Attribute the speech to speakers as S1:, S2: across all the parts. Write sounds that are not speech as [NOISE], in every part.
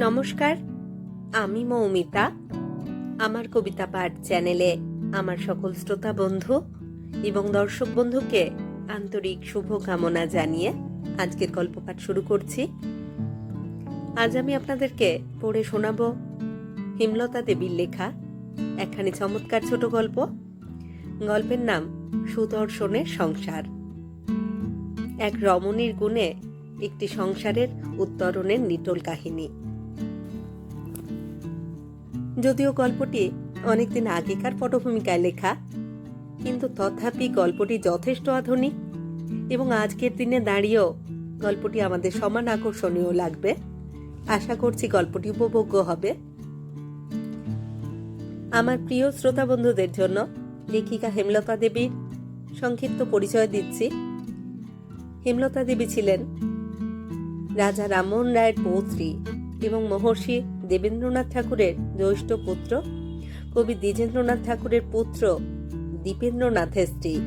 S1: নমস্কার, আমি মৌমিতা। আমার কবিতা পাঠ চ্যানেলে আমার সকল শ্রোতা বন্ধু এবং দর্শক বন্ধুকে আন্তরিক শুভকামনা জানিয়ে আজকের গল্প পাঠ শুরু করছি। আজ আমি আপনাদেরকে পড়ে শোনাব হিমলতা দেবীর লেখা, একখানি চমৎকার ছোট গল্প। গল্পের নাম সুদর্শনের সংসার। এক রমণীর গুণে একটি সংসারের উত্তরণের নিটল কাহিনী। যদিও গল্পটি অনেকদিন আগেকার পটভূমিকায় লেখা, কিন্তু তথাপি গল্পটি যথেষ্ট আধুনিক এবং আজকের দিনে দাঁড়িয়েও গল্পটি আমাদের সমান আকর্ষণীয় লাগবে। আশা করছি গল্পটি উপভোগ্য হবে। আমার প্রিয় শ্রোতা বন্ধুদের জন্য লেখিকা হেমলতা দেবীর সংক্ষিপ্ত পরিচয় দিচ্ছি। হেমলতা দেবী ছিলেন রাজা রামমোহন রায়ের পৌত্রী এবং মহর্ষি দেবেন্দ্রনাথ ঠাকুরের জ্যৈষ্ঠ পুত্র, কবি দ্বিজেন্দ্রনাথ ঠাকুরের পুত্র দীপেন্দ্রনাথের স্ত্রী।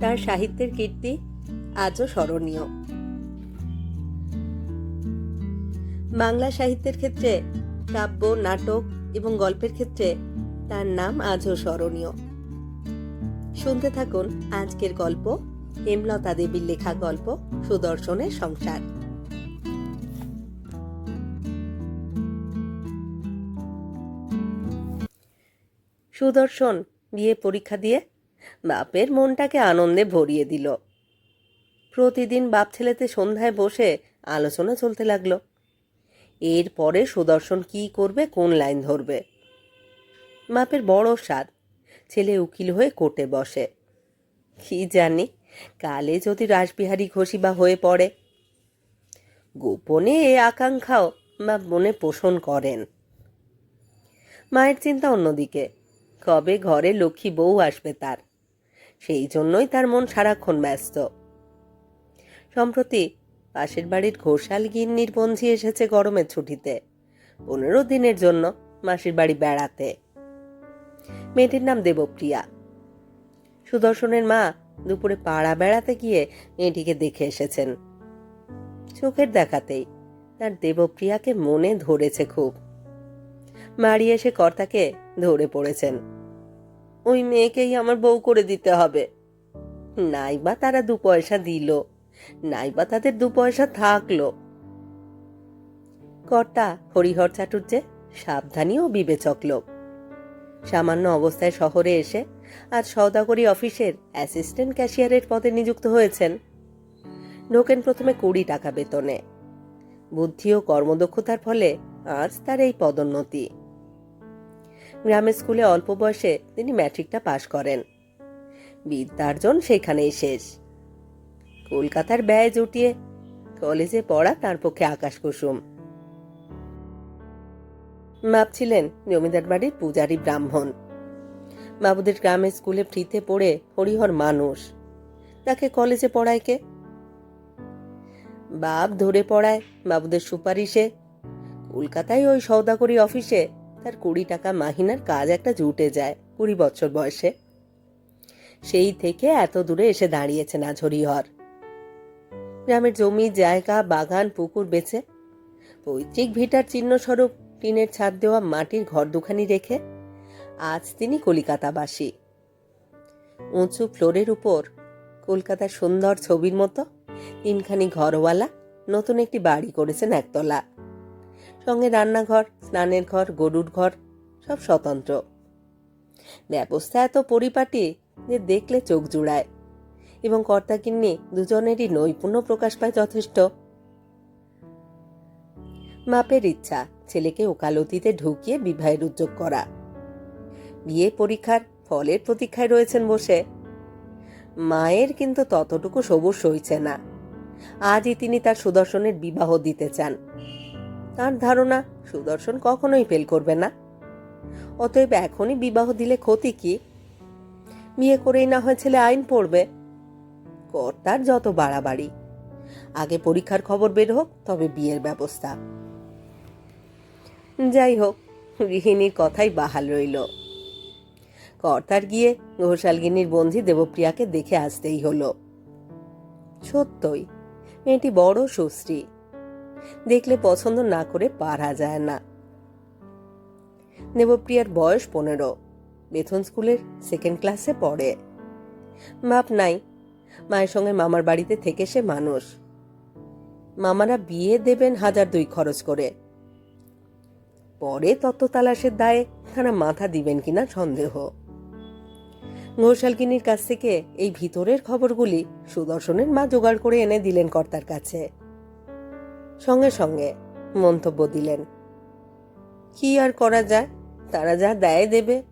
S1: তার সাহিত্যের কীর্তি আজও স্মরণীয়। বাংলা সাহিত্যের ক্ষেত্রে কাব্য, নাটক এবং গল্পের ক্ষেত্রে তার নাম আজও স্মরণীয়। শুনতে থাকুন আজকের গল্প, হেমলতা দেবীর লেখা গল্প, সুদর্শনের সংসার। সুদর্শন বিয়ে পরীক্ষা দিয়ে বাপের মনটাকে আনন্দে ভরিয়ে দিল। প্রতিদিন বাপ ছেলেতে সন্ধ্যায় বসে আলোচনা চলতে লাগল। এরপরে সুদর্শন কি করবে, কোন লাইন ধরবে? বাপের বড় স্বাদ, ছেলে উকিল হয়ে কোর্টে বসে। কি জানি, কালে যদি রাসবিহারী ঘোষী বা হয়ে পড়ে। গোপনে এ আকাঙ্ক্ষাও বা মনে পোষণ করেন। মায়ের চিন্তা অন্যদিকে। কবে ঘরে লক্ষ্মী বউ আসবে তার? সেই জন্যই তার মন সারাক্ষণ ব্যস্ত। সম্প্রতি পাশের বাড়ির ঘোষাল গিন্নির বঞ্ঝি এসেছে গরমের ছুটিতে, পনেরো দিনের জন্য মাসির বাড়ি বেড়াতে। মেয়েটির নাম দেবপ্রিয়া। সুদর্শনের মা দুপুরে পাড়া বেড়াতে গিয়ে মেয়েটিকে দেখে এসেছেন। চোখের দেখাতেই তার দেবপ্রিয়াকে মনে ধরেছে খুব। মারি এসে কর্তাকে ধরে পড়েছেন। ওই মেয়েকেই আমার বউ করে দিতে হবে। নাইবা তারা দু পয়সা দিল, নাইবা তাদের দু পয়সা থাকল। কর্তা হরিহর চাটুর্যে সাবধানী ও বিবেচক লোক। সামান্য অবস্থায় শহরে এসে আজ সৌদাগরি অফিসের অ্যাসিস্ট্যান্ট ক্যাশিয়ারের পদে নিযুক্ত হয়েছেন। ঢোকেন প্রথমে কুড়ি টাকা বেতনে। বুদ্ধি ও কর্মদক্ষতার ফলে আজ তার এই পদোন্নতি। গ্রামের স্কুলে অল্প বয়সে তিনি ম্যাট্রিকটা পাশ করেন। বিদ্যার্জন সেখানেই শেষ। কলকাতার ব্যয় জুটিয়ে কলেজে পড়া তার পক্ষে আকাশ কুসুম। মাপ ছিলেন জমিদার বাড়ির পূজারী ব্রাহ্মণ। বাবুদের গ্রামে স্কুলে ফ্রিতে পড়ে হরিহর মানুষ। তাকে কলেজে পড়ায় কে? বাপ ধরে পড়ায় বাবুদের সুপারিশে। কলকাতায় ওই সৌদাগরি অফিসে তার কুড়ি টাকা মাহিনার কাজ একটা জুটে যায় কুড়ি বছর বয়সে। সেই থেকে এত দূরে এসে দাঁড়িয়েছে না হরিহর গ্রামের জমি, জায়গা, বাগান, পুকুর বেচে পৈতৃক ভিটার চিহ্নস্বরূপ টিনের ছাদ দেওয়া মাটির ঘর দুখানি রেখে আজ তিনি কলিকাতাবাসী। উঁচু ফ্লোরের উপর কলকাতার সুন্দর ছবির মতো তিনখানি ঘরওয়ালা নতুন একটি বাড়ি করেছেন একতলা। সঙ্গে রান্নাঘর, স্নানের ঘর, গরুর ঘর, সব স্বতন্ত্র। ব্যবস্থা এত পরিপাটি যে দেখলে চোখ জুড়ায়। এবং কর্তাকিন্নি দুজনেরই নৈপুণ্য প্রকাশ পায় যথেষ্ট। মাপের ইচ্ছা, ছেলেকে ওকালতিতে ঢুকিয়ে বিবাহের উদ্যোগ করা। বিয়ে পরীক্ষার ফলের প্রতীক্ষায় রয়েছেন বসে। মায়ের কিন্তু ততটুকু সবুজ সইছে না। আজই তিনি তার সুদর্শনের বিবাহ দিতে চান। তার ধারণা, সুদর্শন কখনোই ফেল করবে না। অতএব এখনই বিবাহ দিলে ক্ষতি কি? বিয়ে করেই না হয় ছেলে আইন পড়বে। কর্তার যত বাড়াবাড়ি। আগে পরীক্ষার খবর বের হোক, তবে বিয়ের ব্যবস্থা। যাই হোক, গৃহিণীর কথাই বাহাল রইল। কর্তার গিয়ে ঘোষালগিনীর বন্ধি দেবপ্রিয়াকে দেখে আসতেই হলো। সত্যই, মেয়েটি বড় সুশ্রী। দেখলে পছন্দ না করে পারা যায় না। দেবপ্রিয়ার বয়স পনেরো। বেথন স্কুলের সেকেন্ড ক্লাসে পড়ে। বাপ নাই। মায়ের সঙ্গে মামার বাড়িতে থেকে সে মানুষ। মামারা বিয়ে দেবেন হাজার দুই খরচ করে। পরে তত্ত্ব তালাশের দায়ে তারা মাথা দিবেন কিনা সন্দেহ। ঘোষালকিনীর কাছ থেকে এই ভিতরের খবরগুলি সুদর্শনের মা জোগাড় করে এনে দিলেন কর্তার কাছে। সঙ্গে সঙ্গে মন্তব্য দিলেন। কি আর করা যায়? তারা যা দেয় দেবে।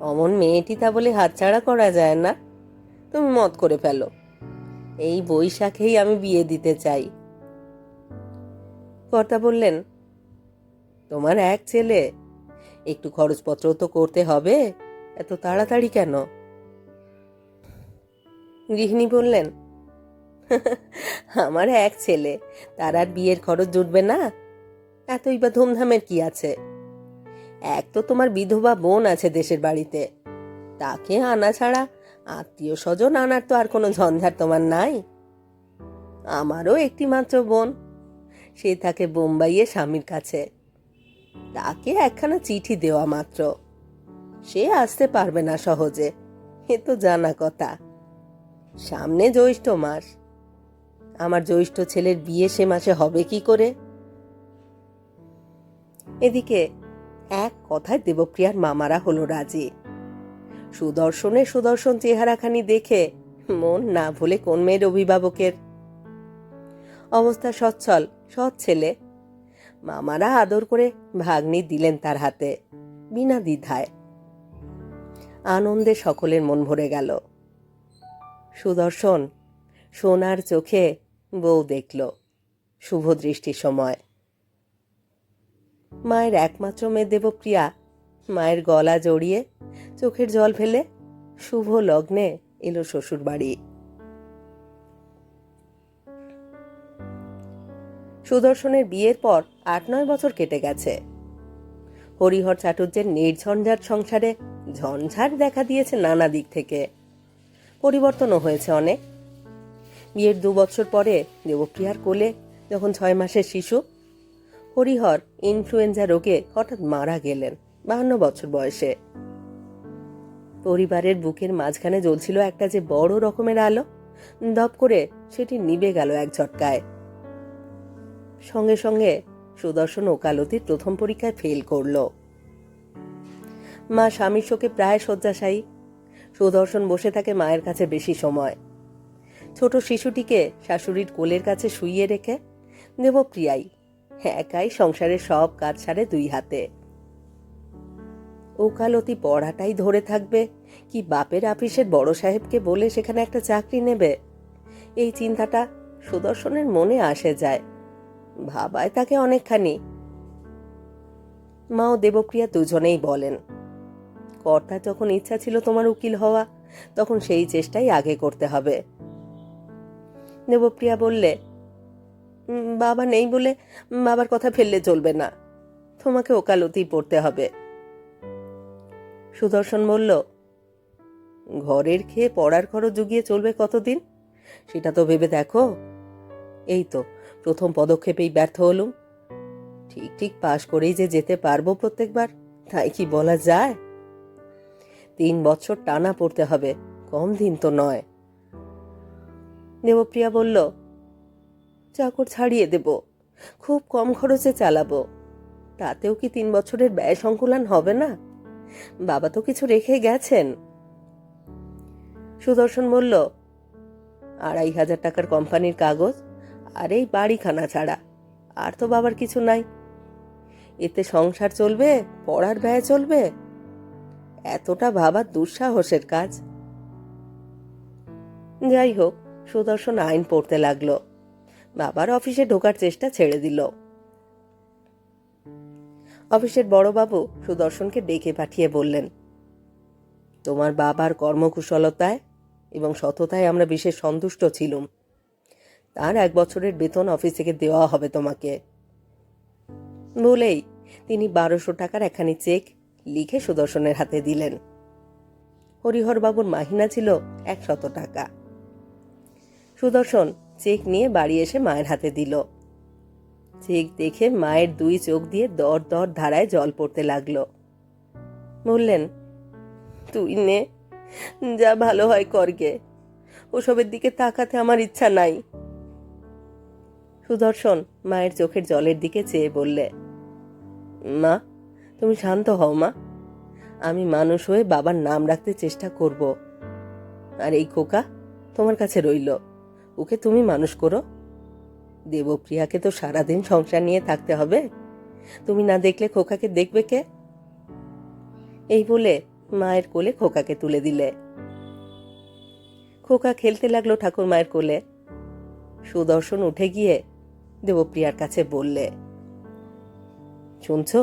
S1: অমন মেয়েটি তা বলে হাতছাড়া করা যায় না। তুমি মত করে ফেলো। এই বৈশাখেই আমি বিয়ে দিতে চাই। কর্তা বললেন, তোমার এক ছেলে, একটু খরচপত্র তো করতে হবে। এত তাড়াতাড়ি কেন? গৃহিণী বললেন [LAUGHS] আমার এক ছেলে, তার আর বিয়ের খরচ জুটবে না। এতই বা ধুমধামের কি আছে? এক তো তোমার বিধবা বোন আছে দেশের বাড়িতে। তাকে আনা ছাড়া আত্মীয় স্বজন আনার তো আর কোনো ঝঞ্ঝাট তোমার নাই। আমারও একটি মাত্র বোন, সে থাকে বোম্বাইয়ে স্বামীর কাছে। তাকে একখানা চিঠি দেওয়া মাত্র। সে আসতে পারবে না সহজে, এ তো জানা কথা। সামনে জ্যৈষ্ঠ মাস আমার জ্যৈষ্ঠ ছেলের বিয়ে সে মাসে হবে কি করে? এদিকে এক কথায় দেবপ্রিয়ার মামারা হলো রাজি। সুদর্শনে সুদর্শন চেহারাখানি দেখে মন না ভুলে কোন মেয়ের অভিভাবকের? অবস্থা সচ্ছল, সৎ ছেলে। মামারা আদর করে ভাগ্নি দিলেন তার হাতে, বিনা দ্বিধায়। আনন্দে সকলের মন ভরে গেল। সুদর্শন, সোনার চোখে বউ দেখল। শুভ দৃষ্টির সময়। মায়ের একমাত্র মেয়ে দেবপ্রিয়া, মায়ের গলা জড়িয়ে চোখের জল ফেলে শুভ লগ্নে এলো শ্বশুর বাড়ি সুদর্শনের বিয়ের পর আট নয় বছর কেটে গেছে। হরিহর চাটুর্যের নির্ঝঞ্ঝাট সংসারে ঝঞ্ঝাট দেখা দিয়েছে নানা দিক থেকে। পরিবর্তনও হয়েছে অনেক। বিয়ের দু বছর পরে দেবপ্রিয়ার কোলে, যখন ছয় মাসের শিশু, হরিহর ইনফ্লুয়েঞ্জা রোগে হঠাৎ মারা গেলেন, বাহান্ন বছর বয়সে। পরিবারের বুকের মাঝখানে জ্বলছিল একটা যে বড় রকমের আলো দপ করে সেটি নিবে গেল এক ঝটকায়। সঙ্গে সঙ্গে সুদর্শন ওকালতির প্রথম পরীক্ষায় ফেল করল। মা স্বামীর শোকে প্রায় শয্যাশায়ী। সুদর্শন বসে থাকে মায়ের কাছে বেশি সময়। ছোট শিশুটিকে শাশুড়ির কোলের কাছে শুইয়ে রেখে দেবপ্রিয়াই একাই সংসারের সব কাজ সারে দুই হাতে। ওকালতি পড়াটাই ধরে থাকবে। কি বাপের আপিসের বড় সাহেবকে বলে সেখানে একটা চাকরি নেবে? এই চিন্তাটা সুদর্শনের মনে আসে যায়। ভাবায় তাকে অনেকখানি। মা ও দেবপ্রিয়া দুজনেই বলেন কর্তা যখন ইচ্ছা ছিল তোমার উকিল হওয়া, তখন সেই চেষ্টাই আগে করতে হবে। দেবপ্রিয়া বললে বাবা নেই বলে বাবার কথা ফেললে চলবে না। তোমাকে ওকালতি পড়তে হবে। সুদর্শন বলল, ঘরের খেয়ে পড়ার খরচ জুগিয়ে চলবে কতদিন? সেটা তো ভেবে দেখো। এই তো, প্রথম পদক্ষেপেই ব্যর্থ হলুম। ঠিক ঠিক পাশ করেই যে যেতে পারব প্রত্যেকবার, তাই কি বলা যায়? তিন বছর টানা পড়তে হবে, কম দিন তো নয়। দেবপ্রিয়া বলল, চাকর ছাড়িয়ে দেব, খুব কম খরচে চালাবো। তাতেও কি তিন বছরের ব্যয় সংকুলন হবে না? বাবা তো কিছু রেখে গেছেন। সুদর্শন বলল, আড়াই হাজার টাকার কোম্পানির কাগজ আর এই বাড়িখানা ছাড়া আর তো বাবার কিছু নাই। এতে সংসার চলবে, পড়ার ব্যয় চলবে। এতটা ভাবার দুঃসাহসের কাজ। যাই হোক সুদর্শন আইন পড়তে লাগল। বাবার অফিসে ঢোকার চেষ্টা ছেড়ে দিল। অফিসের বড়বাবু সুদর্শনকে ডেকে পাঠিয়ে বললেন, তোমার বাবার কর্মকুশলতায় এবং সততায় আমরা বিশেষ সন্তুষ্ট ছিলুম। তার এক বছরের বেতন অফিস থেকে দেওয়া হবে তোমাকে। বলেই তিনি বারোশো টাকার একখানি চেক লিখে সুদর্শনের হাতে দিলেন। হরিহরবাবুর মাহিনা ছিল একশত টাকা। সুদর্শন চেক নিয়ে বাড়ি এসে মায়ের হাতে দিল। চেক দেখে মায়ের দুই চোখ দিয়ে দর দর ধারায় জল পড়তে লাগল। বললেন, তুই নে, যা ভালো হয় করগে ওসবের দিকে তাকাতে আমার ইচ্ছা নাই। সুদর্শন মায়ের চোখের জলের দিকে চেয়ে বললে, মা, তুমি শান্ত হও মা। আমি মানুষ হয়ে বাবার নাম রাখতে চেষ্টা করব। আর এই খোকা তোমার কাছে রইল। ওকে তুমি মানুষ করো। দেবপ্রিয়াকে তো সারাদিন সংসার নিয়ে থাকতে হবে। তুমি না দেখলে খোকাকে দেখবে কে? এই বলে মায়ের কোলে খোকাকে তুলে দিলে। খোকা খেলতে লাগল ঠাকুর মায়ের কোলে। সুদর্শন উঠে গিয়ে দেবপ্রিয়ার কাছে বললে, শুনছো?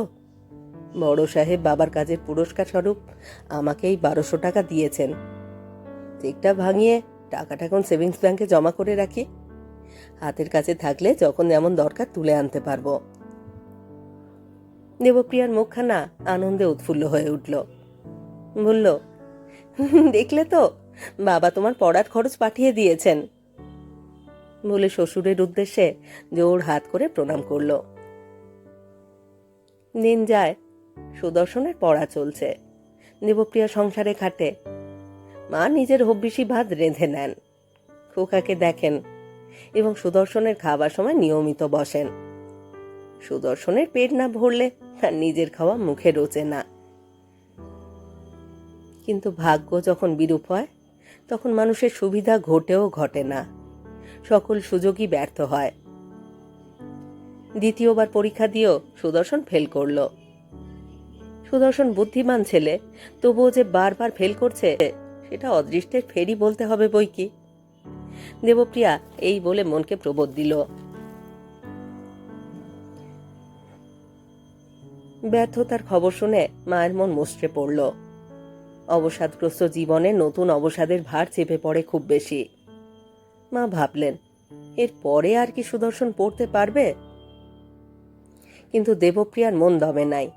S1: বড় সাহেব বাবার কাজের পুরস্কার স্বরূপ আমাকেই বারোশো টাকা দিয়েছেন। চেকটা ভাঙিয়ে টাকাটা এখন সেভিংস ব্যাংকে জমা করে রাখি। হাতের কাছে থাকলে যখন যেমন দরকার তুলে আনতে পারব। দেবপ্রিয়ার মুখখানা আনন্দে উৎফুল্ল হয়ে উঠল। বলল, দেখলে তো, বাবা তোমার পড়ার খরচ পাঠিয়ে দিয়েছেন। বলে শ্বশুরের উদ্দেশ্যে জোর হাত করে প্রণাম করল। দিন যায়, সুদর্শনের পড়া চলছে। দেবপ্রিয়া সংসারে খাটে মা নিজের হব্বিসি ভাত রেঁধে নেন। খোকাকে দেখেন এবং সুদর্শনের খাবার সময় নিয়মিত বসেন। সুদর্শনের পেট না ভরলে তার নিজের খাওয়া মুখে রোচে না। কিন্তু ভাগ্য যখন বিরূপ হয়, তখন মানুষের সুবিধা ঘটেও ঘটে না। সকল সুযোগই ব্যর্থ হয়। দ্বিতীয়বার পরীক্ষা দিয়েও সুদর্শন ফেল করল। সুদর্শন বুদ্ধিমান ছেলে, তবুও যে বারবার ফেল করছে সেটা অদৃষ্টের ফেরি বলতে হবে বই কি? দেবপ্রিয়া এই বলে মনকে প্রবোধ দিল। ব্যর্থতার খবর শুনে মায়ের মন মুচড়ে পড়ল। অবসাদগ্রস্ত জীবনে নতুন অবসাদের ভার চেপে পড়ে খুব বেশি। মা ভাবলেন, এর পরে আর কি সুদর্শন পড়তে পারবে? কিন্তু দেবপ্রিয়ার মন দমে নাই।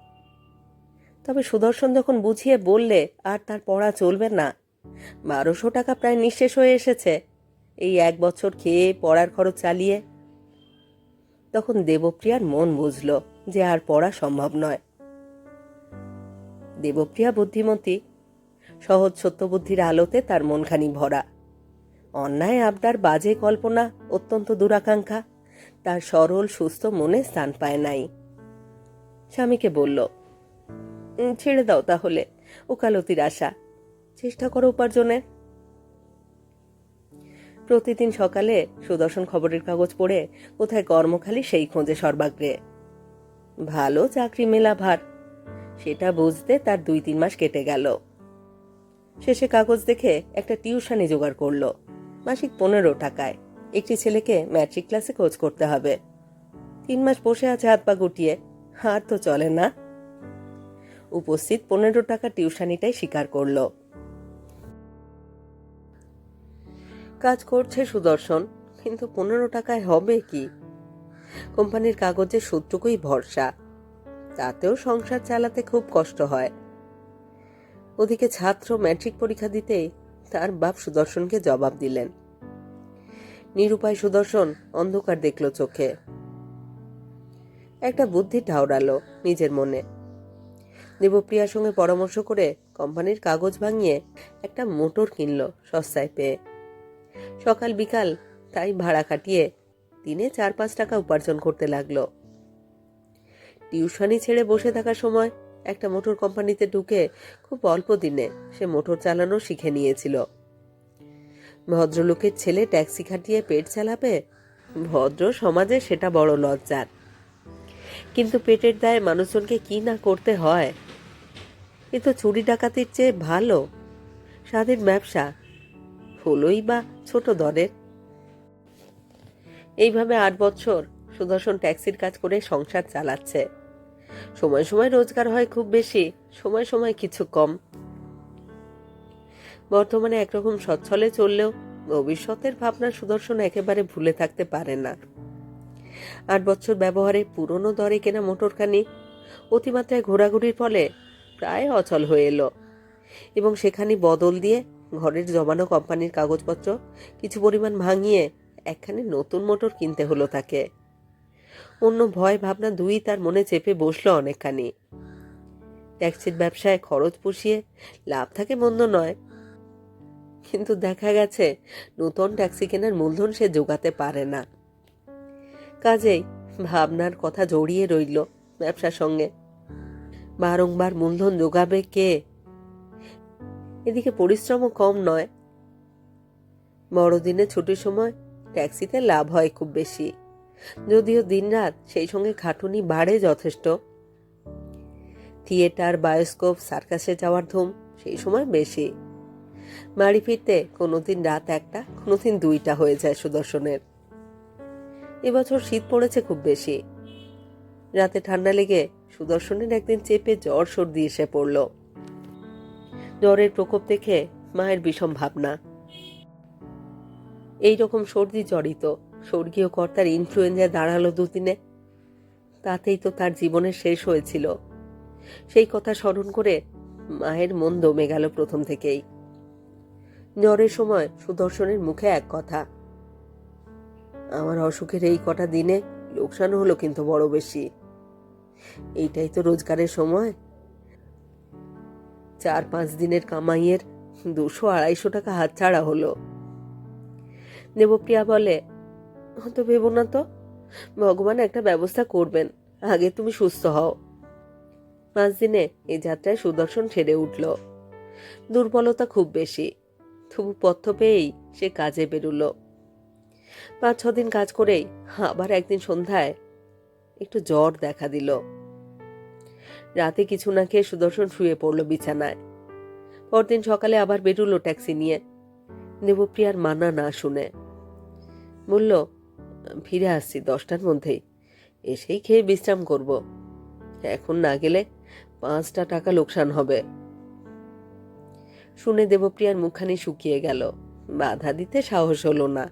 S1: তবে সুদর্শন যখন বুঝিয়ে বললে, আর তার পড়া চলবে না বারোশো টাকা প্রায় নিঃশেষ হয়ে এসেছে। এই এক বছর খেয়ে পড়ার খরচ চালিয়ে। তখন দেবপ্রিয়ার মন বুঝল যে আর পড়া সম্ভব নয়। দেবপ্রিয়া বুদ্ধিমতী সহজ সত্যবুদ্ধির আলোতে তার মনখানি ভরা। অন্যায় আবদার বাজে কল্পনা অত্যন্ত দুরাকাঙ্ক্ষা তার সরল সুস্থ মনে স্থান পায় নাই। স্বামীকে বলল "উম, ছেড়ে দাও তাহলে ওকালতির আশা। চেষ্টা করো উপার্জনের প্রতিদিন সকালে সুদর্শন খবরের কাগজ পড়ে কোথায় কর্মখালি সেই খোঁজে সর্বাগ্রে। ভালো চাকরি মেলা ভার, সেটা বুঝতে তার দুই তিন মাস কেটে গেল। শেষে কাগজ দেখে একটা টিউশনি জোগাড় করল, মাসিক পনেরো টাকায়। একটি ছেলেকে ম্যাট্রিক ক্লাসে কোচ করতে হবে। তিন মাস বসে আছে হাত পা গুটিয়ে, আর তো চলে না। উপস্থিত পনেরো টাকা টিউশনিটাই স্বীকার করল। কাজ করছে সুদর্শন, কিন্তু পনেরো টাকায় হবে কি? কোম্পানির কাগজের সূত্রকুই ভরসা। তাতেও সংসার চালাতে খুব কষ্ট হয়। ওদিকে ছাত্র ম্যাট্রিক পরীক্ষা দিতেই তার বাপ সুদর্শনকে জবাব দিলেন। নিরুপায় সুদর্শন অন্ধকার দেখল চোখে। একটা বুদ্ধি ঠাউরালো নিজের মনে। দেবপ্রিয়ার সঙ্গে পরামর্শ করে কোম্পানির কাগজ ভাঙিয়ে একটা মোটর কিনল সস্তায় পেয়ে। সকাল বিকাল তাই ভাড়া খাটিয়ে দিনে চার পাঁচ টাকা উপার্জন করতে লাগল। টিউশনি ছেড়ে বসে থাকার সময় একটা মোটর কোম্পানিতে ঢুকে খুব অল্প দিনে সে মোটর চালানো শিখে নিয়েছিল। ভদ্রলোকের ছেলে ট্যাক্সি খাটিয়ে পেট চালাবে? ভদ্র সমাজে সেটা বড় লজ্জার। কিন্তু পেটের দায়ে মানুষজনকে কি না করতে হয়? এ তো চুরি ডাকাতির চেয়ে ভালো। স্বাধীন ব্যবসা হলোই বা ছোট দলের। এইভাবে আট বছর সুদর্শন ট্যাক্সির কাজ করে সংসার চালাচ্ছে। সময় সময় রোজগার হয় খুব বেশি, সময় সময় কিছু কম। বর্তমানে একরকম সচ্ছলে চললেও ভবিষ্যতের ভাবনা সুদর্শন একেবারে ভুলে থাকতে পারে না। আট বছর ব্যবহারে পুরনো দরে কেনা মোটরখানি অতিমাত্রায় ঘোরাঘুরির ফলে প্রায় অচল হয়ে এলো। এবং সেখানে বদল দিয়ে ঘরের জমানো কোম্পানির কাগজপত্র কিছু পরিমাণ ভাঙিয়ে একখানি নতুন মোটর কিনতে হলো তাকে। অন্য ভয় ভাবনা দুই তার মনে চেপে বসল অনেকখানি। ট্যাক্সির ব্যবসায় খরচ পুষিয়ে লাভ থাকে মন্দ নয়। কিন্তু দেখা গেছে, নতুন ট্যাক্সি কেনার মূলধন সে জোগাতে পারে না। কাজেই ভাবনার কথা জড়িয়ে রইল ব্যবসার সঙ্গে। বারংবার মূলধন জোগাবে কে এদিকে পরিশ্রমও কম নয়। বড়দিনে ছুটির সময় ট্যাক্সিতে লাভ হয় খুব বেশি। যদিও দিনরাত সেই সঙ্গে খাটুনি বাড়ে যথেষ্ট। থিয়েটার, বায়োস্কোপ, সার্কাসে যাওয়ার ধুম সেই সময় বেশি। বাড়ি ফিরতে কোনোদিন রাত একটা, কোনোদিন দুইটা হয়ে যায় সুদর্শনের। এবছর শীত পড়েছে খুব বেশি। রাতে ঠান্ডা লেগে সুদর্শনের একদিন চেপে জ্বর সর্দি এসে পড়ল। জ্বরের প্রকোপ দেখে মায়ের বিষম ভাবনা। এই রকম সর্দি জড়িত, স্বর্গীয় কর্তার ইনফ্লুয়েঞ্জা দাঁড়াল দুদিনে। তাতেই তো তার জীবনের শেষ হয়েছিল। সেই কথা স্মরণ করে মায়ের মন দমে গেল প্রথম থেকেই। জ্বরের সময় সুদর্শনের মুখে এক কথা, আমার অসুখের এই কটা দিনে লোকসান হলো কিন্তু বড় বেশি। এইটাই তো রোজগারের সময়। চার পাঁচ দিনের কামাইয়ের দুশো আড়াইশো টাকা হাতছাড়া হলো। দেবপ্রিয়া বলে, অত ভেবো না তো, ভগবান একটা ব্যবস্থা করবেন, আগে তুমি সুস্থ হও। পাঁচ দিনে এই যাত্রায় সুদর্শন ছেড়ে উঠল। দুর্বলতা খুব বেশি, তবু পথ্য পেয়েই সে কাজে বেরুল। পাঁচ ছ দিন কাজ করেই আবার একদিন সন্ধ্যায় একটু জ্বর দেখা দিল। রাতে কিছু না খেয়ে সুদর্শন শুয়ে পড়ল বিছানায়। পরদিন সকালে আবার বেরুলো ট্যাক্সি নিয়ে। দেবপ্রিয়ার মানা না শুনে। বলল, ফিরে আসছি দশটার মধ্যেই। এসেই খেয়ে বিশ্রাম করব। এখন না গেলে পাঁচটা টাকা লোকসান হবে। শুনে দেবপ্রিয়ার মুখখানি শুকিয়ে গেল। বাধা দিতে সাহস হলো না।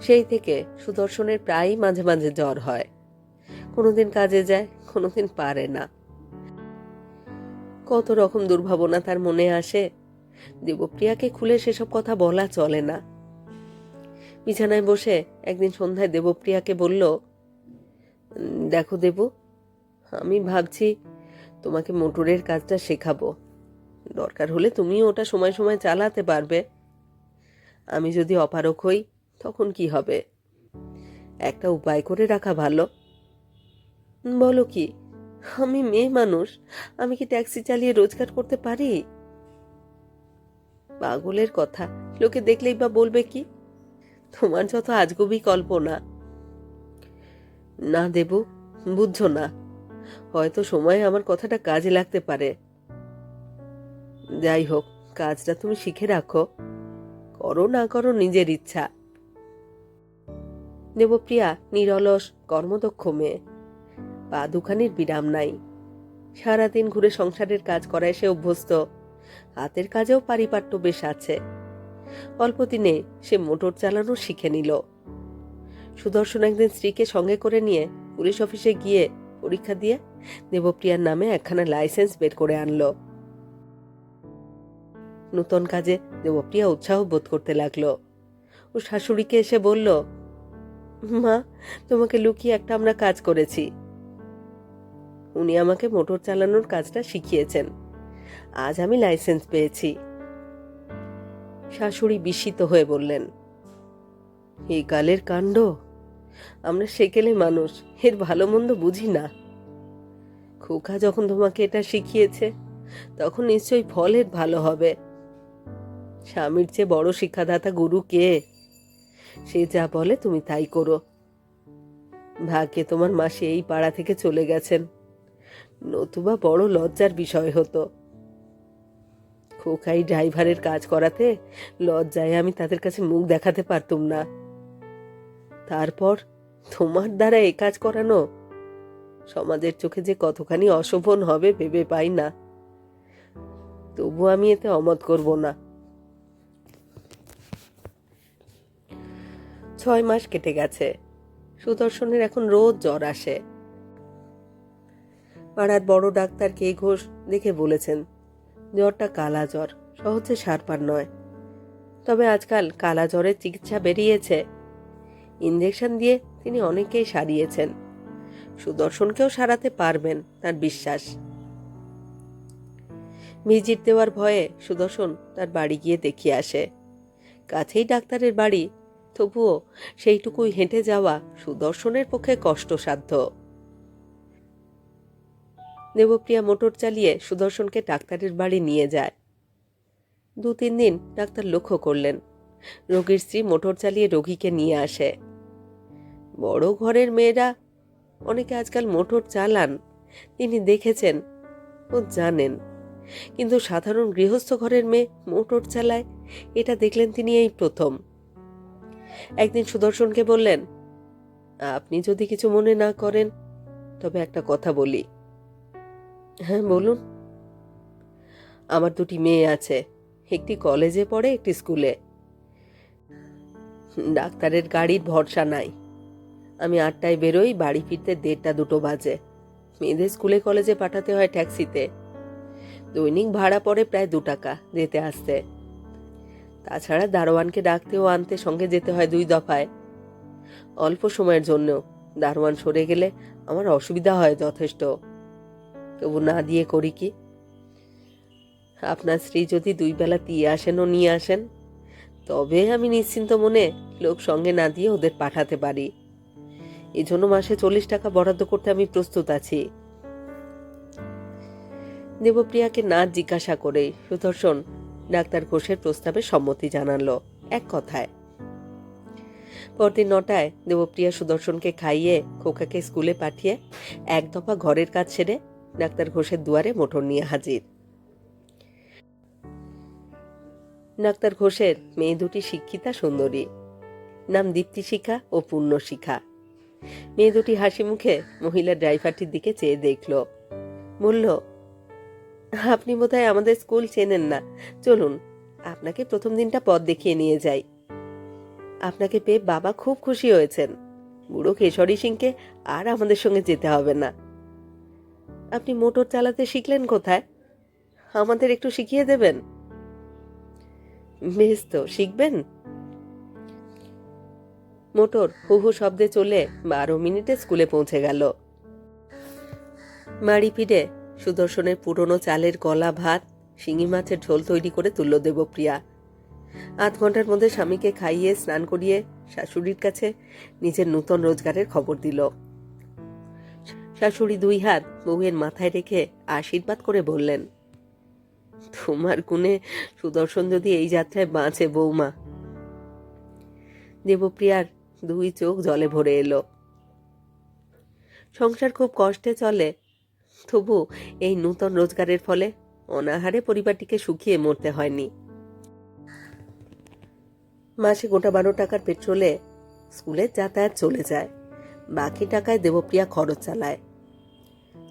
S1: সেই থেকে সুদর্শনের প্রায়ই মাঝে মাঝে জ্বর হয়। কোনোদিন কাজে যায় কোনোদিন পারে না। কত রকম দুর্ভাবনা তার মনে আসে। দেবপ্রিয়াকে খুলে সেসব কথা বলা চলে না। বিছানায় বসে একদিন সন্ধ্যায় দেবপ্রিয়াকে বলল, দেখো দেব, আমি ভাবছি তোমাকে মোটরের কাজটা শেখাবো। দরকার হলে তুমি ওটা সময় সময় চালাতে পারবে। আমি যদি অপারক হই, তখন কি হবে? একটা উপায় করে রাখা ভালো। বলো কি, আমি মেয়ে মানুষ, আমি কি ট্যাক্সি চালিয়ে রোজগার করতে পারি? পাগলের কথা, লোকে দেখলেই বা বলবে কি? তোমার যত আজগুবি কল্পনা। না দেব, বুঝছ না, হয়তো সময় আমার কথাটা কাজে লাগতে পারে। যাই হোক, কাজটা তুমি শিখে রাখো। করো না করো নিজের ইচ্ছা। দেবপ্রিয়া, নিরলস, কর্মদক্ষ মেয়ে। পা দুখানির বিরাম নাই। সারাদিন ঘুরে সংসারের কাজ করায় সে অভ্যস্ত। হাতের কাজেও পারিপাট্য বেশ আছে। অল্প দিনে সে মোটর চালানো শিখে নিল। সুদর্শন একদিন স্ত্রীকে সঙ্গে করে নিয়ে পুলিশ অফিসে গিয়ে পরীক্ষা দিয়ে দেবপ্রিয়ার নামে একখানা লাইসেন্স বের করে আনলো। নূতন কাজে দেবপ্রিয়া উৎসাহ বোধ করতে লাগল। ও শাশুড়িকে এসে বলল, মা, তোমাকে লুকিয়ে একটা আমরা কাজ করেছি। উনি আমাকে মোটর চালানোর কাজটা শিখিয়েছেন। আজ আমি লাইসেন্স পেয়েছি। শাশুড়ি বিস্মিত হয়ে বললেন এই কালের কাণ্ড? আমরা সেকেলে মানুষ, এর ভালো মন্দ বুঝি না। খোকা যখন তোমাকে এটা শিখিয়েছে, তখন নিশ্চয়ই ফলের ভালো হবে। স্বামীর চেয়ে বড় শিক্ষাদাতা গুরু কে? সে যা বলে তুমি তাই করো। ভাগ্যে তোমার মাসি এই পাড়া থেকে চলে গেছেন। নতুবা বড় লজ্জার বিষয় হতো। খোকাই ড্রাইভারের কাজ করাতে লজ্জায় আমি তাদের কাছে মুখ দেখাতে পারতুম না। তারপর তোমার দ্বারা এ কাজ করানো সমাজের চোখে যে কতখানি অশোভন হবে ভেবে পাই না। তবু আমি এতে অমত করব না। ছয় মাস কেটে গেছে। সুদর্শনের এখন রোজ জ্বর আসে। পাড়ার বড় ডাক্তার কে ঘোষ দেখে বলেছেন, জ্বরটা কালা জ্বর, সহজে সারপার নয়। তবে আজকাল কালা জ্বরের চিকিৎসা বেরিয়েছে। ইঞ্জেকশন দিয়ে তিনি অনেকেই সারিয়েছেন। সুদর্শনকেও সারাতে পারবেন তার বিশ্বাস। ভিজিট দেওয়ার ভয়ে সুদর্শন তার বাড়ি গিয়ে দেখিয়ে আসে। কাছেই ডাক্তারের বাড়ি, তবুও সেইটুকুই হেঁটে যাওয়া সুদর্শনের পক্ষে কষ্টসাধ্য। দেবপ্রিয়া মোটর চালিয়ে সুদর্শনকে ডাক্তারের বাড়ি নিয়ে যায়। দু তিন দিন ডাক্তার লক্ষ্য করলেন। রোগীর স্ত্রী মোটর চালিয়ে রোগীকে নিয়ে আসে। বড় ঘরের মেয়েরা অনেকে আজকাল মোটর চালান। তিনি দেখেছেন ও জানেন। কিন্তু সাধারণ গৃহস্থ ঘরের মেয়ে মোটর চালায়, এটা দেখলেন তিনি এই প্রথম। একদিন সুদর্শনকে বললেন, আপনি যদি কিছু মনে না করেন, তবে একটা কথা বলি। হ্যাঁ বলুন। আমার দুটি মেয়ে আছে। একটি কলেজে পড়ে একটি স্কুলে। ডাক্তারের গাড়ির ভরসা নাই। আমি আটটায় বেরোই বাড়ি ফিরতে দেড়টা দুটো বাজে। মেয়েদের স্কুলে কলেজে পাঠাতে হয় ট্যাক্সিতে। দৈনিক ভাড়া পড়ে প্রায় দু টাকা যেতে আসতে। তাছাড়া দারোয়ানকে ডাকতেও আনতে সঙ্গে যেতে হয় দুই দফায়। অল্প সময়ের জন্য দারোয়ান সরে গেলে আমার অসুবিধা হয় যথেষ্ট। তবু না দিয়ে করি কি? আপনার স্ত্রী যদি দুই বেলা দিয়ে আসেন, ও নিয়ে আসেন। তবে আমি নিশ্চিন্ত মনে লোক সঙ্গে না দিয়ে ওদের পাঠাতে পারি। এই জন্য মাসে চল্লিশ টাকা বরাদ্দ করতে আমি প্রস্তুত আছি। দেবপ্রিয়াকে না জিজ্ঞাসা করেই সুদর্শন ডাক্তার ঘোষের প্রস্তাবে সম্মতি জানালো এক কথায়। পরদিন নটায় দেবপ্রিয়া সুদর্শনকে খাইয়ে খোকাকে স্কুলে পাঠিয়ে এক দফা ঘরের কাজ সেরে ডাক্তার ঘোষের দুয়ারে মোটর নিয়ে হাজির। ডাক্তার ঘোষের মেয়ে দুটি শিক্ষিতা সুন্দরী। নাম দীপ্তি শিখা ও পূর্ণ শিখা মেয়ে দুটি হাসি মুখে মহিলা ড্রাইভারটির দিকে চেয়ে দেখল। বলল, আপনি বোধহয় আমাদের স্কুল চেনেন না। চলুন, আপনাকে প্রথম দিনটা পথ দেখিয়ে নিয়ে যাই। আপনাকে পেয়ে বাবা খুব খুশি হয়েছেন। বুড়ো কেশরী সিংকে আর আমাদের সঙ্গে যেতে হবে না। আপনি মোটর চালাতে শিখলেন কোথায়? আমাদের একটু শিখিয়ে দেবেন? বেশ তো, শিখবেন? মোটর হু হু শব্দে চলে বারো মিনিটে স্কুলে পৌঁছে গেল। বাড়ি ফিরে সুদর্শনের পুরনো চালের গলা ভাত, শিঙি মাছের ঝোল তৈরি করে তুলল দেবপ্রিয়া। আধ ঘণ্টার মধ্যে স্বামীকে খাইয়ে, স্নান করিয়ে, শাশুড়ির কাছে নিজের নূতন রোজগারের খবর দিল। শাশুড়ি দুই হাত বউয়ের মাথায় রেখে আশীর্বাদ করে বললেন, তোমার গুণে সুদর্শন যদি এই যাত্রায় বাঁচে বৌমা। দেবপ্রিয়ার দুই চোখ জলে ভরে এলো। সংসার খুব কষ্টে চলে, তবু এই নূতন রোজগারের ফলে অনাহারে পরিবারটিকে শুকিয়ে মরতে হয়নি। মাসে গোটা বারো টাকার পেট্রোলে স্কুলের যাতায়াত চলে যায়, বাকি টাকায় দেবপ্রিয়া খরচ চালায়।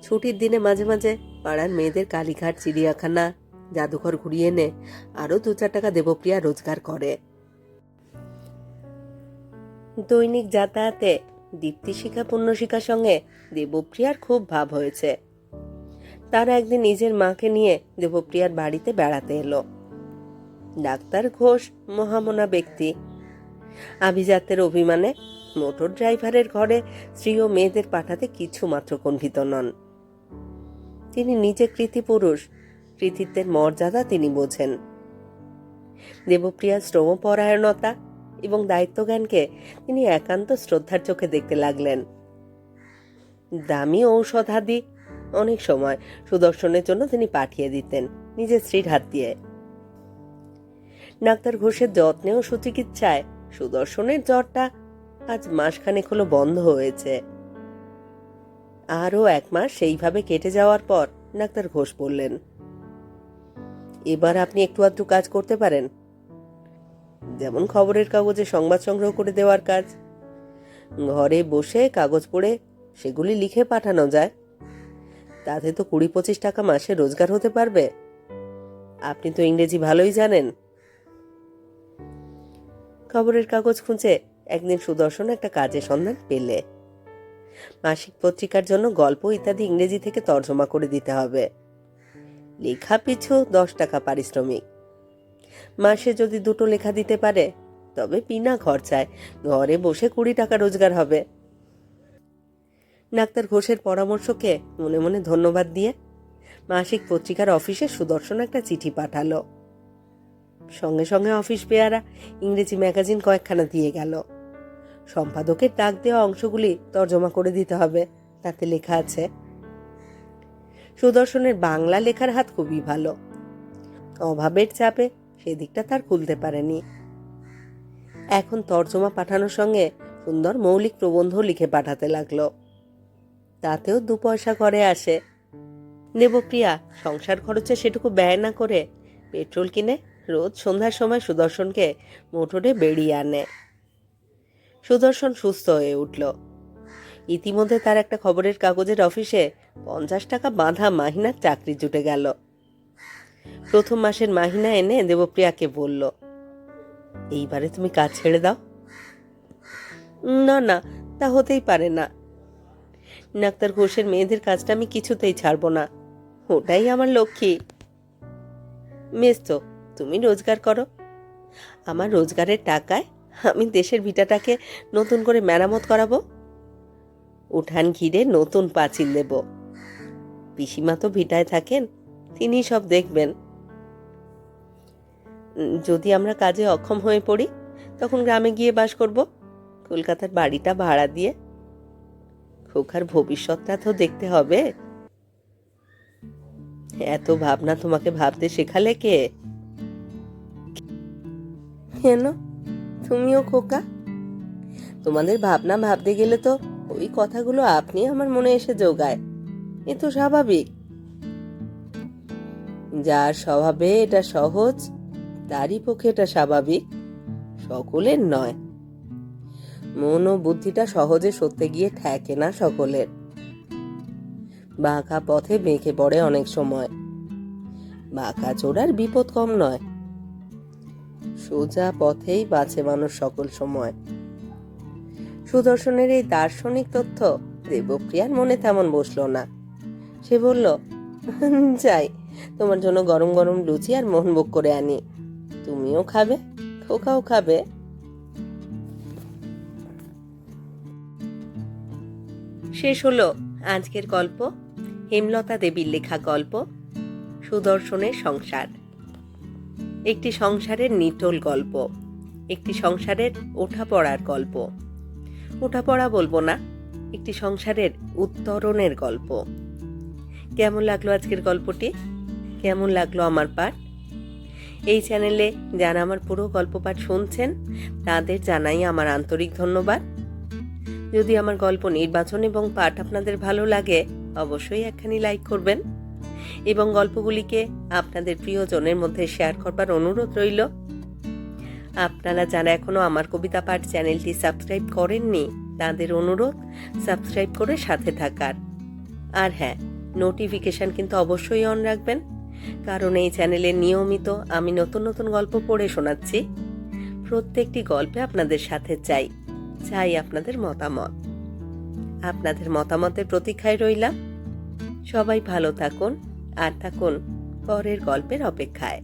S1: ছুটির দিনে মাঝে মাঝে পাড়ার মেয়েদের কালীঘাট, চিড়িয়াখানা, জাদুঘর ঘুরিয়ে এনে আরও দু চার টাকা দেবপ্রিয়া রোজগার করে। দৈনিক যাতায়াতে দীপ্তিশিখা পুণ্যশিখার সঙ্গে দেবপ্রিয়ার খুব ভাব হয়েছে। তারা একদিন নিজের মাকে নিয়ে দেবপ্রিয়ার বাড়িতে বেড়াতে এলো। ডাক্তার ঘোষ, মহামনা ব্যক্তি। আভিজাতের অভিমানে মোটর ড্রাইভারের ঘরে স্ত্রী ও মেয়েদের পাঠাতে কিছু মাত্র কণ্ঠিত নন। তিনি নিজে কৃতি পুরুষ কৃতিত্বের মর্যাদা তিনি বোঝেন। দেবপ্রিয়ার শ্রমপরায়ণতা এবং দায়িত্বজ্ঞানকে তিনি একান্ত শ্রদ্ধার চোখে দেখতে লাগলেন। দামি ঔষধাদি অনেক সময় সুদর্শনের জন্য তিনি পাঠিয়ে দিতেন নিজের স্ত্রীর হাত দিয়ে। ডাক্তার ঘোষের যত্নে ও সুচিকিৎসায় সুদর্শনের জ্বরটা আজ মাসখানেক হলো বন্ধ হয়েছে। আরও এক মাস সেইভাবে কেটে যাওয়ার পর ডাক্তার ঘোষ বললেন, এবার আপনি একটু আধটু কাজ করতে পারেন। যেমন খবরের কাগজে সংবাদ সংগ্রহ করে দেওয়ার কাজ। ঘরে বসে কাগজ পড়ে সেগুলি লিখে পাঠানো যায়। তাতে তো কুড়ি পঁচিশ টাকা মাসে রোজগার হতে পারবে। আপনি তো ইংরেজি ভালোই জানেন। খবরের কাগজ খুঁজে একদিন সুদর্শন একটা কাজের সন্ধান পেলে। মাসিক পত্রিকার জন্য গল্প ইত্যাদি ইংরেজি থেকে তর্জমা করে দিতে হবে। লেখা পিছু দশ টাকা পারিশ্রমিক। মাসে যদি দুটো লেখা দিতে পারে, তবে বিনা খরচায় ঘরে বসে কুড়ি টাকা রোজগার হবে। ডাক্তার ঘোষের পরামর্শকে মনে মনে ধন্যবাদ দিয়ে মাসিক পত্রিকার অফিসে সুদর্শন একটা চিঠি পাঠালো। সঙ্গে সঙ্গে অফিস পেয়ারা ইংরেজি ম্যাগাজিন কয়েকখানা দিয়ে গেল। সম্পাদকের ডাক দেওয়া অংশগুলি তর্জমা করে দিতে হবে, তাতে লেখা আছে, সুদর্শনের বাংলা লেখার হাত খুবই ভালো। অভাবের চাপে সেদিকটা তার খুলতে পারেনি। এখন তর্জমা পাঠানোর সঙ্গে সুন্দর মৌলিক প্রবন্ধ লিখে পাঠাতে লাগল। তাতেও দু পয়সা করে আসে। দেবপ্রিয়া সংসার খরচে সেটুকু ব্যয় না করে পেট্রোল কিনে রোজ সন্ধ্যার সময় সুদর্শনকে মোটরে বেরিয়ে আনে। সুদর্শন সুস্থ হয়ে উঠল। ইতিমধ্যে তার একটা খবরের কাগজের অফিসে পঞ্চাশ টাকা বাঁধা মাহিনার চাকরি জুটে গেল। প্রথম মাসের মাহিনা এনে দেবপ্রিয়াকে বলল, এইবারে তুমি কাজ ছেড়ে দাও? না না, তা হতেই পারে না। ডাক্তার ঘোষের মেয়েদের কাজটা আমি কিছুতেই ছাড়বো না। ওটাই আমার লক্ষ্মী। মেস তো, তুমি রোজগার করো। আমার রোজগারের টাকায় আমি দেশের ভিটাটাকে নতুন করে মেরামত করাবো? উঠান ঘিরে নতুন পাঁচিল দেব। পিসিমা তো ভিটায় থাকেন, তিনি সব দেখবেন। যদি আমরা কাজে অক্ষম হয়ে পড়ি, তখন গ্রামে গিয়ে বাস করব, কলকাতার বাড়িটা ভাড়া দিয়ে। খোকার ভবিষ্যৎটা তো দেখতে হবে। এত ভাবনা তোমাকে ভাবতে শেখালে কে? কেন? তুমিও খোকা। তোমাদের ভাবনা ভাবতে গেলে তো ওই কথাগুলো আপনি আমার মনে এসে যোগায় এ তো স্বাভাবিক। যার স্বভাবে এটা সহজ, তারই পক্ষে এটা স্বাভাবিক, সকলের নয়। মন ও বুদ্ধিটা সহজে সত্যে গিয়ে ঠেকে না সকলের। বাঁকা পথে বেঁকে পড়ে অনেক সময়। বাঁকা চোরার বিপদ কম নয়। সোজা পথেই বাঁচে মানুষ সকল সময়। সুদর্শনের এই দার্শনিক তথ্য দেবপ্রিয়ার মনে তেমন বসল না। সে বলল যাই, তোমার জন্য গরম গরম লুচি আর মোহনভোগ করে আনি। তুমিও খাবে, খোকাও খাবে। শেষ হলো আজকের গল্প, হেমলতা দেবীর লেখা গল্প, সুদর্শনের সংসার। একটি সংসারের নিটোল গল্প, একটি সংসারের ওঠা পড়ার গল্প। ওঠা পড়া বলব না, একটি সংসারের উত্তরণের গল্প। কেমন লাগল আজকের গল্পটি? কেমন লাগল আমার পাঠ? এই চ্যানেলে যারা আমার পুরো গল্প পাঠ শুনছেন, তাদের জানাই আমার আন্তরিক ধন্যবাদ। যদি আমার গল্প নির্বাচন এবং পাঠ আপনাদের ভালো লাগে, অবশ্যই একখানি লাইক করবেন। এবং গল্পগুলিকে আপনাদের প্রিয়জনের মধ্যে শেয়ার করবার অনুরোধ রইল। আপনারা যারা এখনও আমার কবিতা পাঠ চ্যানেলটি সাবস্ক্রাইব করেননি, তাদের অনুরোধ, সাবস্ক্রাইব করে সাথে থাকার। আর হ্যাঁ নোটিফিকেশন কিন্তু অবশ্যই অন রাখবেন, কারণ এই চ্যানেলে নিয়মিত আমি নতুন নতুন গল্প পড়ে শোনাচ্ছি। প্রত্যেকটি গল্পে আপনাদের সাথে চাই চাই আপনাদের মতামত। আপনাদের মতামতের প্রতীক্ষায় রইলাম। সবাই ভালো থাকুন আর থাকুন পরের গল্পের অপেক্ষায়।